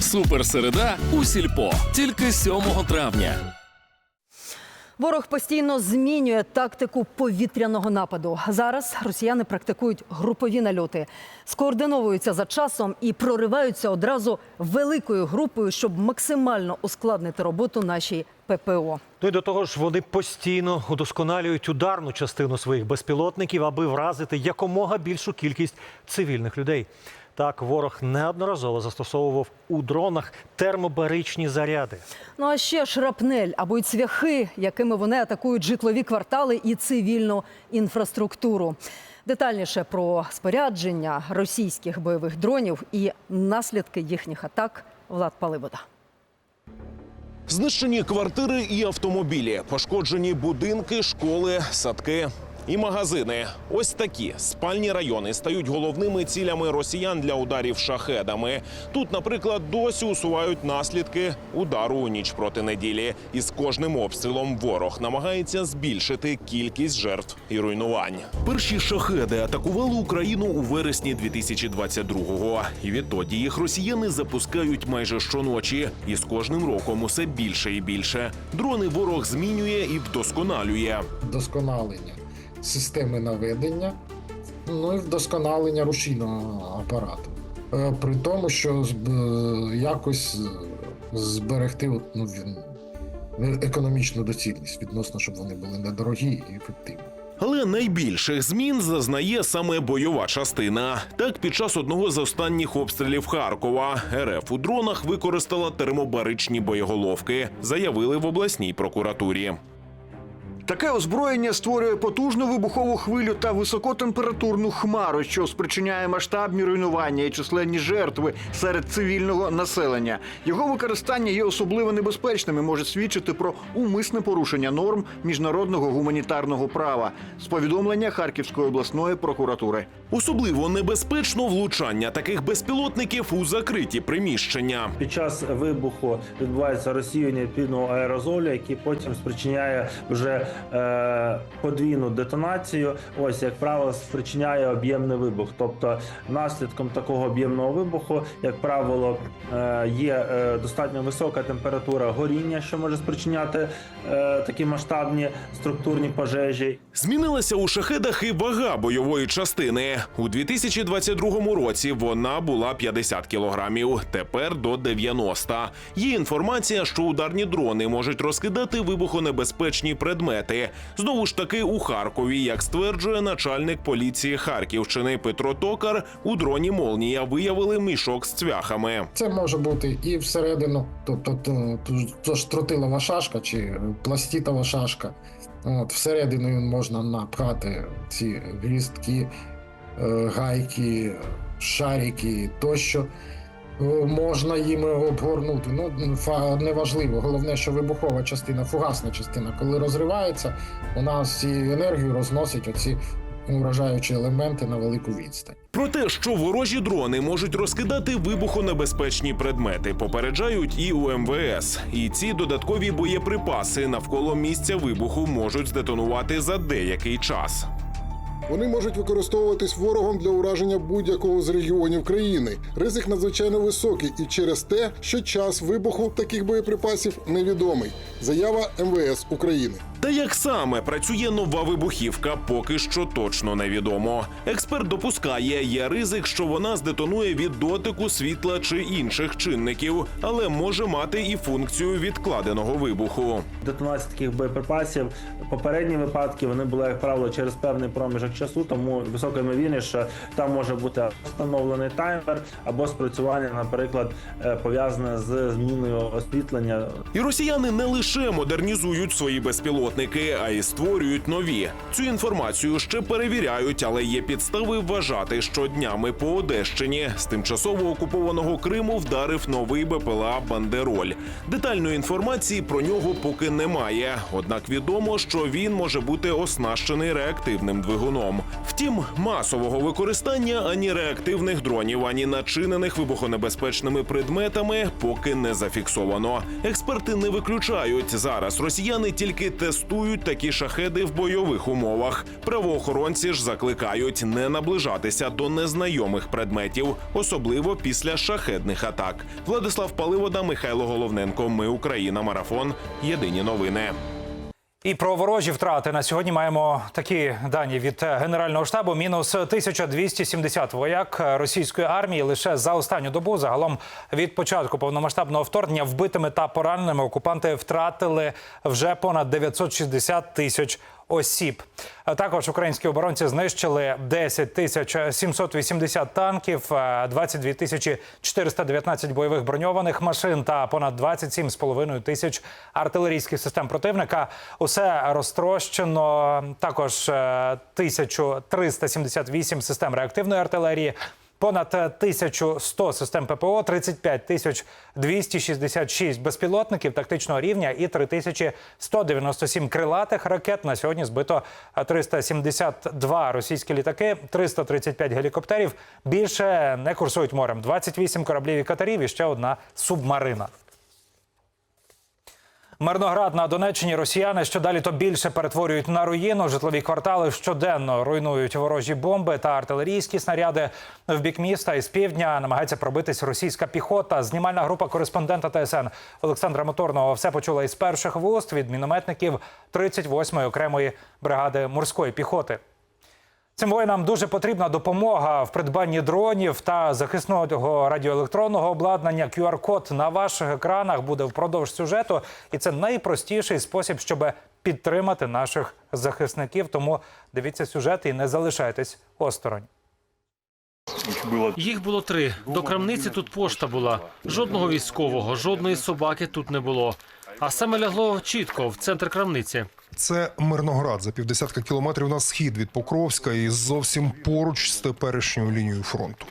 Суперсереда у сільпо тільки 7 травня. Ворог постійно змінює тактику повітряного нападу. Зараз росіяни практикують групові нальоти, скоординовуються за часом і прориваються одразу великою групою, щоб максимально ускладнити роботу нашій ППО. Ну і до того ж, вони постійно удосконалюють ударну частину своїх безпілотників, аби вразити якомога більшу кількість цивільних людей. Так, ворог неодноразово застосовував у дронах термобаричні заряди. Ну а ще шрапнель або й цвяхи, якими вони атакують житлові квартали і цивільну інфраструктуру. Детальніше про спорядження російських бойових дронів і наслідки їхніх атак Влад Паливода. Знищені квартири і автомобілі, пошкоджені будинки, школи, садки і магазини. Ось такі спальні райони стають головними цілями росіян для ударів шахедами. Тут, наприклад, досі усувають наслідки удару у ніч проти неділі. І з кожним обстрілом ворог намагається збільшити кількість жертв і руйнувань. Перші шахеди атакували Україну у вересні 2022-го. І відтоді їх росіяни запускають майже щоночі. І з кожним роком усе більше і більше. Дрони ворог змінює і вдосконалює. вдосконалення системи наведення, ну і вдосконалення рушійного апарату. Е, При тому, що якось е, зберегти ну, економічну доцільність відносно, щоб вони були недорогі і ефективні. Але найбільших змін зазнає саме бойова частина. Так, під час одного з останніх обстрілів Харкова РФ у дронах використала термобаричні боєголовки, заявили в обласній прокуратурі. Таке озброєння створює потужну вибухову хвилю та високотемпературну хмару, що спричиняє масштабні руйнування і численні жертви серед цивільного населення. Його використання є особливо небезпечним і може свідчити про умисне порушення норм міжнародного гуманітарного права з повідомлення Харківської обласної прокуратури. Особливо небезпечно влучання таких безпілотників у закриті приміщення. Під час вибуху відбувається розсіювання відповідного аерозолю, який потім спричиняє вже подвійну детонацію. Ось як правило, спричиняє об'ємний вибух. Тобто, наслідком такого об'ємного вибуху, як правило, е, є е, достатньо висока температура горіння, що може спричиняти е, такі масштабні структурні пожежі. Змінилася у шахедах і вага бойової частини. У 2022 році вона була 50 кілограмів, тепер до 90. Є інформація, що ударні дрони можуть розкидати вибухонебезпечні предмети. Знову ж таки, у Харкові, як стверджує начальник поліції Харківщини Петро Токар, у дроні Молнія виявили мішок з цвяхами. Це може бути і всередину, тобто то, то, то ж тротилова шашка чи пластитова шашка. От, всередину можна напхати ці гвіздки, е, гайки, шарики тощо. Е, Можна їми обгорнути. Ну, фа- неважливо. Головне, що вибухова частина, фугасна частина, коли розривається, вона всю енергію розносить оці уражаючі елементи на велику відстань. Про те, що ворожі дрони можуть розкидати вибухонебезпечні предмети, попереджають і у МВС. І ці додаткові боєприпаси навколо місця вибуху можуть здетонувати за деякий час. Вони можуть використовуватись ворогом для ураження будь-якого з регіонів країни. Ризик надзвичайно високий і через те, що час вибуху таких боєприпасів невідомий. Заява МВС України. Та як саме працює нова вибухівка, поки що точно невідомо. Експерт допускає, є ризик, що вона здетонує від дотику світла чи інших чинників, але може мати і функцію відкладеного вибуху. Детонація таких боєприпасів попередні випадки вони були, як правило, через певний проміжок часу, тому висока ймовірність, що там може бути встановлений таймер або спрацювання, наприклад, е, пов'язане з зміною освітлення І росіяни не лише модернізують свої безпілотники, а й створюють нові. Цю інформацію ще перевіряють, але є підстави вважати, що днями по Одещині з тимчасово окупованого Криму вдарив новий БПЛА Бандероль. Детальної інформації про нього поки немає. Однак відомо, що він може бути оснащений реактивним двигуном. Втім, масового використання ані реактивних дронів, ані начинених вибухонебезпечними предметами поки не зафіксовано. Експерти не виключають зараз. Росіяни тільки тестують такі шахеди в бойових умовах. Правоохоронці ж закликають не наближатися до незнайомих предметів, особливо після шахедних атак. Владислав Паливода, Михайло Головненко. Ми Україна. Марафон. Єдині новини. І про ворожі втрати на сьогодні маємо такі дані від е, Генерального штабу: мінус 1270 вояк російської армії лише за останню добу. Загалом від початку повномасштабного вторгнення вбитими та пораненими окупанти втратили вже понад 960 тисяч осіб. Також українські оборонці знищили 10 тисяч 780 танків, е, 22 тисячі 419 бойових броньованих машин та понад 27,5 тисяч артилерійських систем противника. Усе розтрощено. Також е, 1378 систем реактивної артилерії. Понад 1100 систем ППО, 35 тисяч 266 безпілотників тактичного рівня і 3197 крилатих ракет. На сьогодні збито 372 російські літаки, 335 гелікоптерів. Більше не курсують морем. 28 кораблів і катерів і ще одна субмарина. Мирноград на Донеччині росіяни що далі то більше перетворюють на руїну. Житлові квартали щоденно руйнують ворожі бомби та артилерійські снаряди. В бік міста із півдня намагається пробитись російська піхота. Знімальна група кореспондента ТСН Олександра Моторного все почула із перших вуст від мінометників 38-ї окремої бригади морської піхоти. Цим воїнам дуже потрібна допомога в придбанні дронів та захисного радіоелектронного обладнання. QR-код на ваших екранах буде впродовж сюжету, і це найпростіший спосіб, щоб підтримати наших захисників. Тому дивіться сюжет і не залишайтесь осторонь. Їх було три. До крамниці тут пошта була. Жодного військового, жодної собаки тут не було. А саме лягло чітко в центр крамниці. Це Мирноград за півдесятка кілометрів на схід від Покровська і зовсім поруч з теперішньою лінією фронту.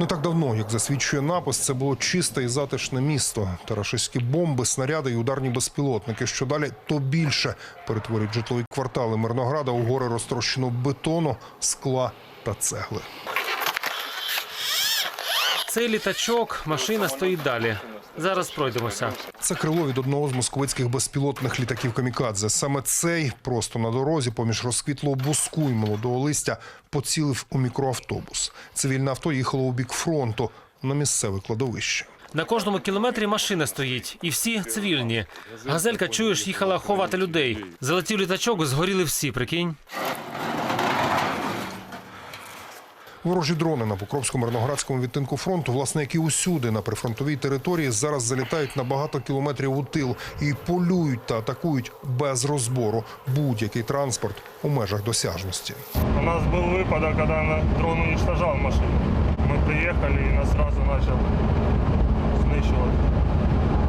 Не так давно, як засвідчує напис, це було чисте і затишне місто. Та рашистські бомби, снаряди і ударні безпілотники. Що далі, то більше перетворюють житлові квартали Мирнограда у гори розтрощеного бетону, скла та цегли. Цей літачок, машина стоїть далі. Зараз пройдемося. Це крило від одного з московицьких безпілотних літаків Камікадзе. Саме цей просто на дорозі, поміж розквітлого буску і молодого листя, поцілив у мікроавтобус. Цивільне авто їхало у бік фронту на місцеве кладовище. На кожному кілометрі машина стоїть, і всі цивільні. Газелька, чуєш, їхала ховати людей. Залетів літачок, згоріли всі, прикинь. Ворожі дрони на Покровсько-Мирноградському відтинку фронту, власне, які усюди на прифронтовій території зараз залітають на багато кілометрів у тил і полюють та атакують без розбору будь-який транспорт у межах досяжності. У нас был выпадок, когда на- дрон уничтожал машину. Мы приехали и нас сразу начал знищувати.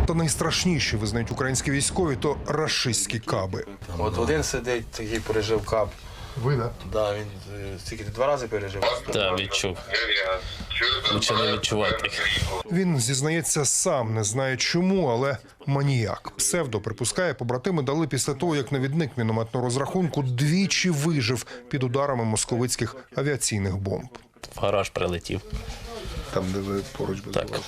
Та найстрашніші визнають українські військові то рашистські каби. От один сидить, такий пережив кап. Ви да? Да, він е, стільки два рази пережив. Так, відчув. Лучше не відчувати. Він зізнається сам, не знає чому, але маніяк. Псевдо припускає, побратими дали після того, як навідник мінометного розрахунку двічі вижив під ударами московицьких авіаційних бомб. В гараж прилетів. Там, де ви поруч базувалися,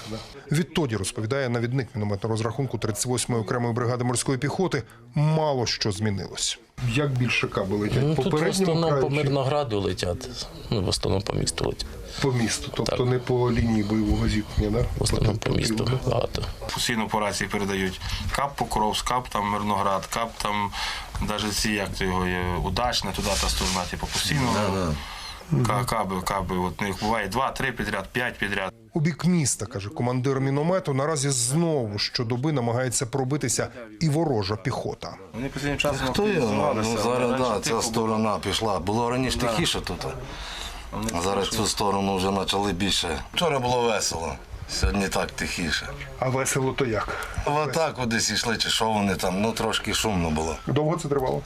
Відтоді розповідає навідник мінометного розрахунку 38-ї окремої бригади морської піхоти. Мало що змінилось. Як більше каби летять? Ну, тут в основному по Мирнограду летять. Ну, в основному по місту летять. по місту, тобто Так. не по лінії бойового зіткнення, да? В основному по місту багато. Постійно по рації передають кап Покровськ, кап там Мирноград, кап там навіть ці, як то його є, удачне, туди та сторона, типу постійно. Ка- Каби, каби, от у них буває два, три підряд, п'ять підряд. У бік міста, каже командир міномету, наразі знову щодоби намагається пробитися і ворожа піхота. Вони останнім часом Хто його? Ну, зараз да, ця сторона пішла. Було раніше тихіше тут. А зараз цю сторону вже почали більше. Вчора було весело, сьогодні так тихіше. А весело то як? Атаку десь йшли, чи що вони там, ну трошки шумно було. Довго це тривало?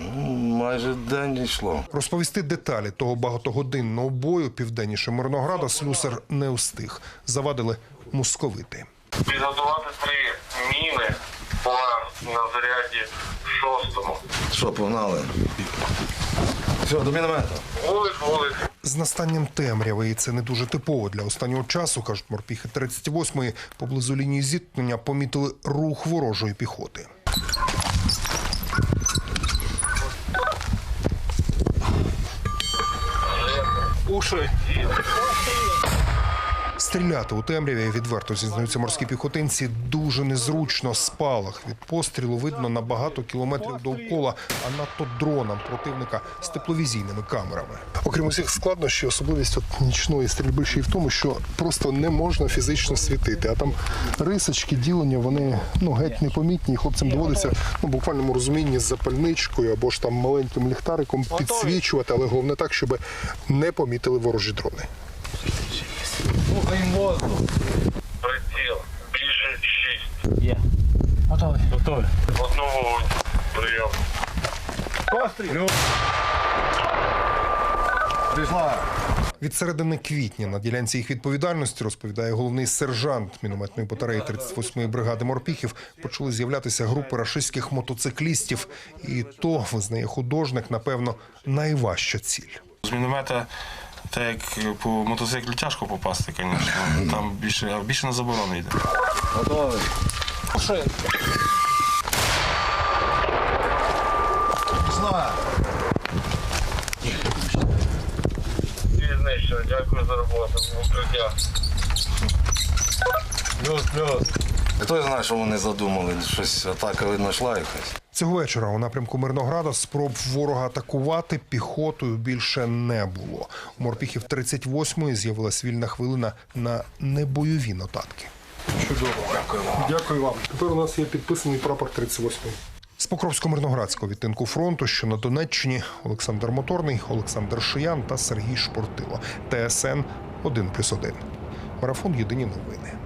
Ну, майже день йшло. Розповісти деталі того багатогодинного бою південніше Мирнограда слюсар не встиг. Завадили московити. Підготувати три міни план на заряді шостому. Що, погнали? Все, до міномета. Вулиць, вулиць. З настанням темряви, і це не дуже типово для останнього часу, кажуть морпіхи 38-ї, поблизу лінії зіткнення помітили рух ворожої піхоти. уши. Стріляти у темряві відверто зізнаються морські піхотинці дуже незручно. Спалах від пострілу видно на багато кілометрів довкола, а надто дронам противника з тепловізійними камерами. Окрім усіх складнощів, особливість от нічної стрільби ще й в тому, що просто не можна фізично світити. А там рисочки, ділення, вони ну геть непомітні. І хлопцям доводиться ну, буквальному розумінні з запальничкою або ж там маленьким ліхтариком підсвічувати, але головне так, щоб не помітили ворожі дрони. Приціл. Більше шість. Є. Готовий. Готовий. Одного прийом. Від середини квітня на ділянці їх відповідальності розповідає головний сержант мінометної батареї 38-ї бригади морпіхів. Почали з'являтися групи рашистських мотоциклістів, і то визнає художник, напевно, найважча ціль. З міномета, так як по мотоциклю тяжко попасти, звісно. Там більше, а більше на заборону йде. Знищено, дякую за роботу. Укриття. Плюс, плюс. Хто знає, що вони задумали? Щось атака видно йшла якась. Цього вечора у напрямку Мирнограда спроб ворога атакувати піхотою більше не було. У морпіхів 38-ї з'явилась вільна хвилина на небойові нотатки. Чудово. Дякую вам. Дякую вам. Тепер у нас є підписаний прапор 38 З Покровсько-Мирноградського відтинку фронту, що на Донеччині, Олександр Моторний, Олександр Шиян та Сергій Шпортило. ТСН 1+,1. Марафон Єдині новини.